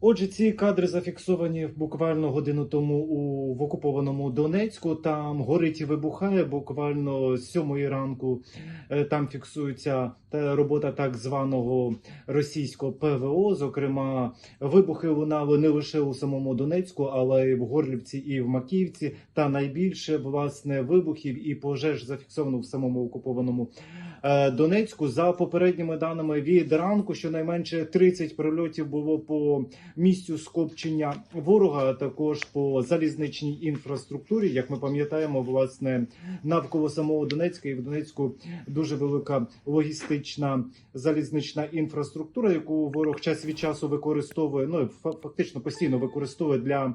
Отже, ці кадри зафіксовані буквально годину тому у в окупованому Донецьку. Там горить і вибухає буквально з сьомої ранку. Е, Там фіксується та робота так званого російського ПВО. Зокрема, вибухи лунали не лише у самому Донецьку, але й в Горлівці і в Макіївці. Та найбільше власне вибухів і пожеж зафіксовано в самому окупованому е, Донецьку. За попередніми даними від ранку, щонайменше 30 прильотів було по місцю скупчення ворога, а також по залізничній інфраструктурі. Як ми пам'ятаємо, власне навколо самого Донецька і в Донецьку дуже велика логістична залізнична інфраструктура, яку ворог час від часу використовує. Ну фактично постійно використовує для.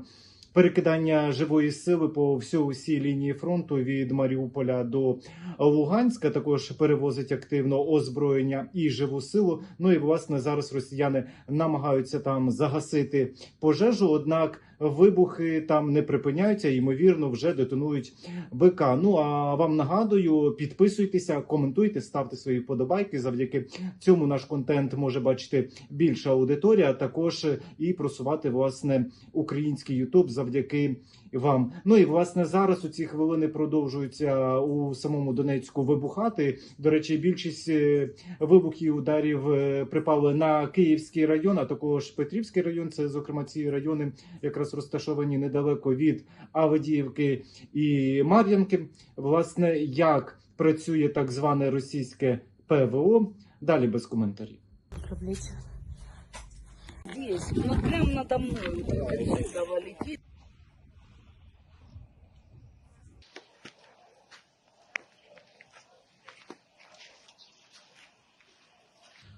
Перекидання живої сили по всій усій лінії фронту від Маріуполя до Луганська також перевозить активно озброєння і живу силу. Ну і власне зараз росіяни намагаються там загасити пожежу. Однак вибухи там не припиняються, ймовірно, вже детонують БК. Ну а вам нагадую, підписуйтеся, коментуйте, ставте свої вподобайки. Завдяки цьому наш контент може бачити більша аудиторія, а також і просувати власне український Ютуб завдяки вам. Ну і власне зараз у ці хвилини продовжуються у самому Донецьку вибухати. До речі, більшість е, вибухів ударів е, припали на Київський район, а також Петрівський район. Це зокрема ці райони якраз розташовані недалеко від Авдіївки і Мар'янки. Власне, як працює так зване російське ПВО? Далі без коментарів. Здесь, ну прям надо мной, вот летит.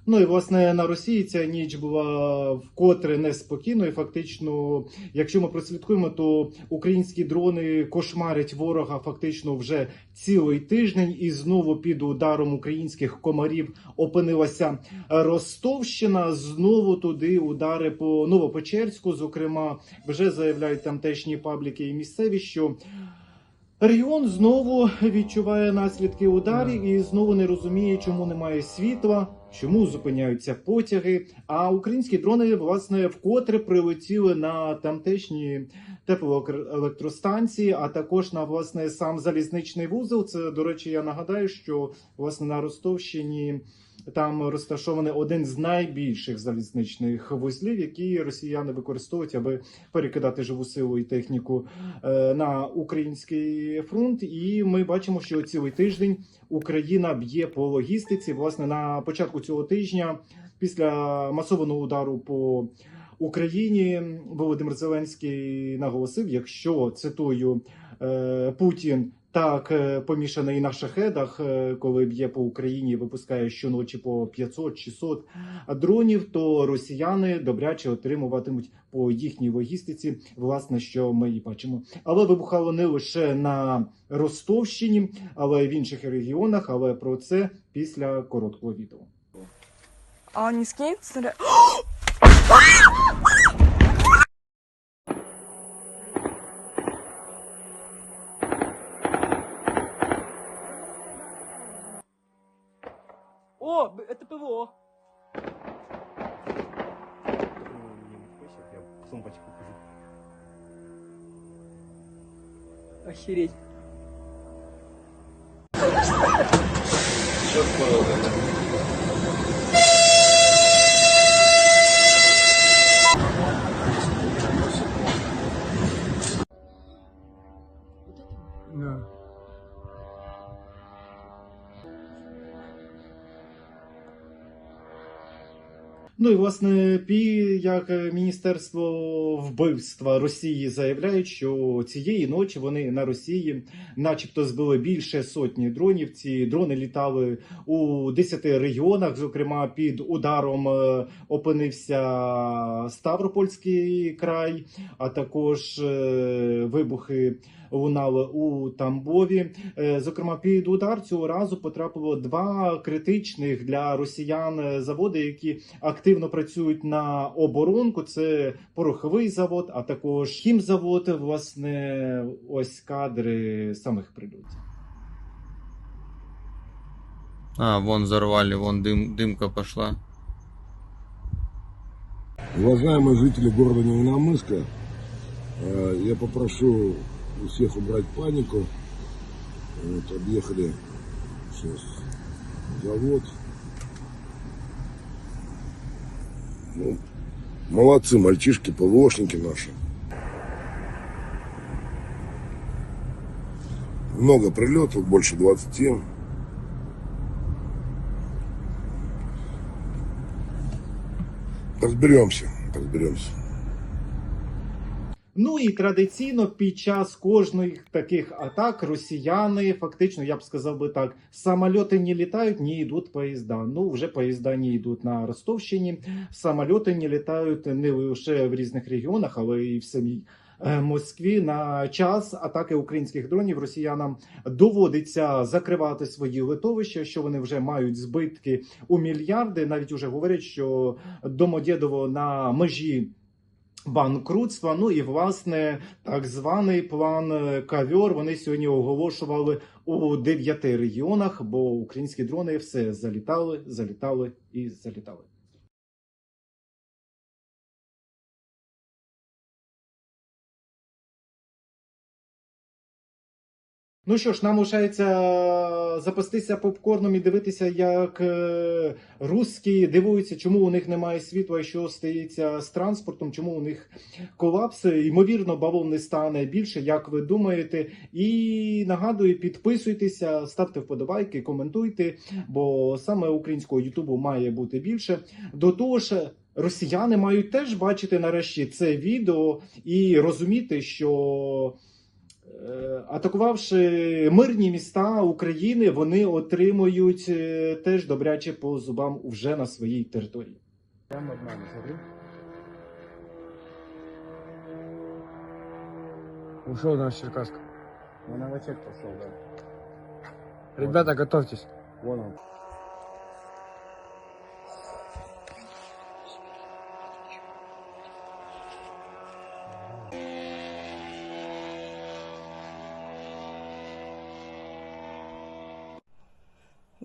Ну і власне на Росії ця ніч була вкотре неспокійною. Фактично, якщо ми прослідкуємо, то українські дрони кошмарять ворога фактично вже цілий тиждень, і знову під ударом українських комарів опинилася Ростовщина. Знову туди удари по Новопечерську. Зокрема, вже заявляють тамтешні пабліки і місцеві, що. Регіон знову відчуває наслідки ударів і знову не розуміє, чому немає світла, чому зупиняються потяги. А українські дрони власне вкотре прилетіли на тамтешні теплоелектростанції, а також на власне сам залізничний вузол. Це до речі, я нагадаю, що власне на Ростовщині. Там розташований один з найбільших залізничних вузлів, які росіяни використовують, аби перекидати живу силу і техніку е, на український фронт. І ми бачимо, що цілий тиждень Україна б'є по логістиці. Власне, на початку цього тижня, після масованого удару по Україні, Володимир Зеленський наголосив: якщо цитую е, Путін. Так, е, помішаний на шахедах, е, коли б'є по Україні, і випускає щоночі по 500-600 дронів, то росіяни добряче отримуватимуть по їхній логістиці, власне, що ми і бачимо. Але вибухало не лише на Ростовщині, але й в інших регіонах. Але про це після короткого відео. А не б- это ПВО. Охереть. Да. Ну і власне, пі як е, міністерство вбивства Росії заявляють, що цієї ночі вони на Росії, начебто, збили більше сотні дронів. Ці дрони літали у 10 регіонах. Зокрема, під ударом е, опинився Ставропольський край, а також е, вибухи лунали у Тамбові. Е, Зокрема, під удар цього разу потрапило два критичних для росіян е, заводи, які активно працюють на оборонку. Це пороховий завод, а також хімзавод. Власне, ось кадри самих прильотів. А, вон взорвали, вон дым, дымка пошла. Уважаемые жители города Невиномысска, э, я попрошу у всех убрать панику. Вот, объехали сейчас завод. Ну, молодцы мальчишки, ПВОшники наши. Много прилетов, больше 20. Разберемся, разберемся. Ну і традиційно під час кожної таких атак росіяни, фактично, я б сказав би так, самольоти не літають, не йдуть поїзда. Ну вже поїзда не йдуть на Ростовщині. Самольоти не літають не лише в різних регіонах, але і в самій. е, Москві на час атаки українських дронів росіянам доводиться закривати свої литовища, що вони вже мають збитки у мільярди. Навіть уже говорять, що Домодєдово на межі банкрутства. Ну і власне так званий план е, кавьор. Вони сьогодні оголошували у дев'яти регіонах, бо українські дрони все залітали, залітали і залітали. Ну що ж, нам лишається запастися попкорном і дивитися, як е, русські дивуються, чому у них немає світла, і що стається з транспортом, чому у них колапс. Ймовірно, бавовни не стане більше, як ви думаєте. І нагадую, підписуйтеся, ставте вподобайки, коментуйте, бо саме українського Ютубу має бути більше. До того ж. Росіяни мають теж бачити нарешті це відео і розуміти, що Е, атакувавши мирні міста України, вони отримують е, теж добряче по зубам вже на своїй території. Ушел наш Черкасск. Он на пошел, да. Ребята, готовьтесь. Вон он.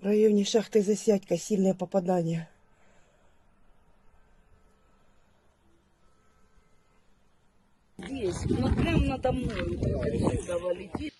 В районе шахты Засядька сильное попадание. Здесь, ну прям надо мной. Вот